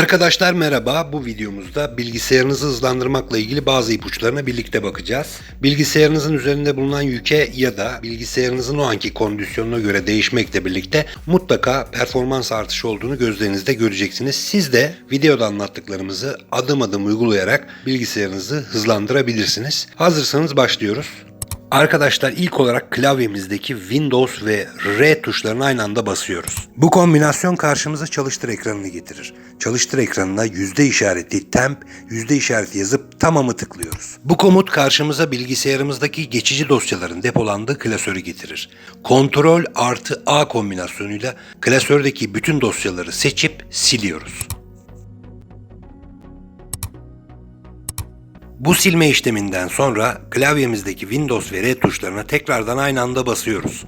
Arkadaşlar merhaba. Bu videomuzda bilgisayarınızı hızlandırmakla ilgili bazı ipuçlarına birlikte bakacağız. Bilgisayarınızın üzerinde bulunan yüke ya da bilgisayarınızın o anki kondisyonuna göre değişmekle birlikte mutlaka performans artışı olduğunu gözlerinizde göreceksiniz. Siz de videoda anlattıklarımızı adım adım uygulayarak bilgisayarınızı hızlandırabilirsiniz. Hazırsanız başlıyoruz. Arkadaşlar ilk olarak klavyemizdeki Windows ve R tuşlarını aynı anda basıyoruz. Bu kombinasyon karşımıza çalıştır ekranını getirir. Çalıştır ekranına yüzde işareti temp, yüzde işareti yazıp tamamı tıklıyoruz. Bu komut karşımıza bilgisayarımızdaki geçici dosyaların depolandığı klasörü getirir. Kontrol artı A kombinasyonuyla klasördeki bütün dosyaları seçip siliyoruz. Bu silme işleminden sonra klavyemizdeki Windows ve R tuşlarına tekrardan aynı anda basıyoruz.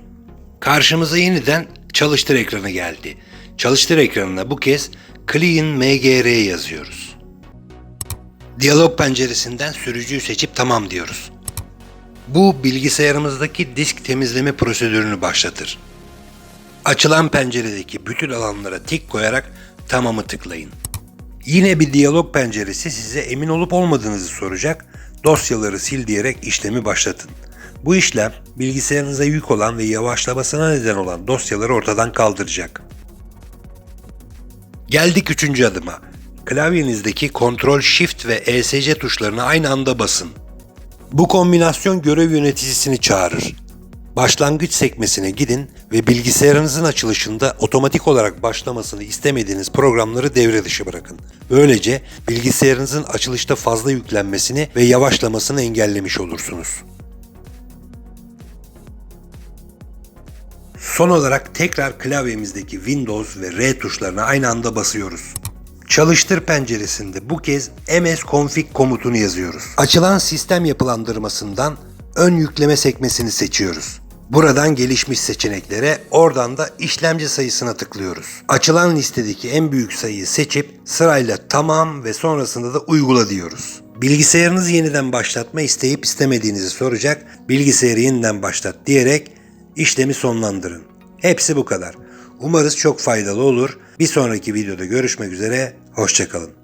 Karşımıza yeniden çalıştır ekranı geldi. Çalıştır ekranına bu kez Clean MGR yazıyoruz. Diyalog penceresinden sürücüyü seçip tamam diyoruz. Bu bilgisayarımızdaki disk temizleme prosedürünü başlatır. Açılan penceredeki bütün alanlara tik koyarak tamamı tıklayın. Yine bir diyalog penceresi size emin olup olmadığınızı soracak. Dosyaları sil diyerek işlemi başlatın. Bu işlem bilgisayarınıza yük olan ve yavaşlamasına neden olan dosyaları ortadan kaldıracak. Geldik üçüncü adıma. Klavyenizdeki Ctrl Shift ve ESC tuşlarını aynı anda basın. Bu kombinasyon görev yöneticisini çağırır. Başlangıç sekmesine gidin ve bilgisayarınızın açılışında otomatik olarak başlamasını istemediğiniz programları devre dışı bırakın. Böylece bilgisayarınızın açılışta fazla yüklenmesini ve yavaşlamasını engellemiş olursunuz. Son olarak tekrar klavyemizdeki Windows ve R tuşlarına aynı anda basıyoruz. Çalıştır penceresinde bu kez msconfig komutunu yazıyoruz. Açılan sistem yapılandırmasından ön yükleme sekmesini seçiyoruz. Buradan gelişmiş seçeneklere, oradan da işlemci sayısına tıklıyoruz. Açılan listedeki en büyük sayıyı seçip sırayla tamam ve sonrasında da uygula diyoruz. Bilgisayarınızı yeniden başlatma isteyip istemediğinizi soracak, bilgisayarı yeniden başlat diyerek işlemi sonlandırın. Hepsi bu kadar. Umarız çok faydalı olur. Bir sonraki videoda görüşmek üzere, hoşçakalın.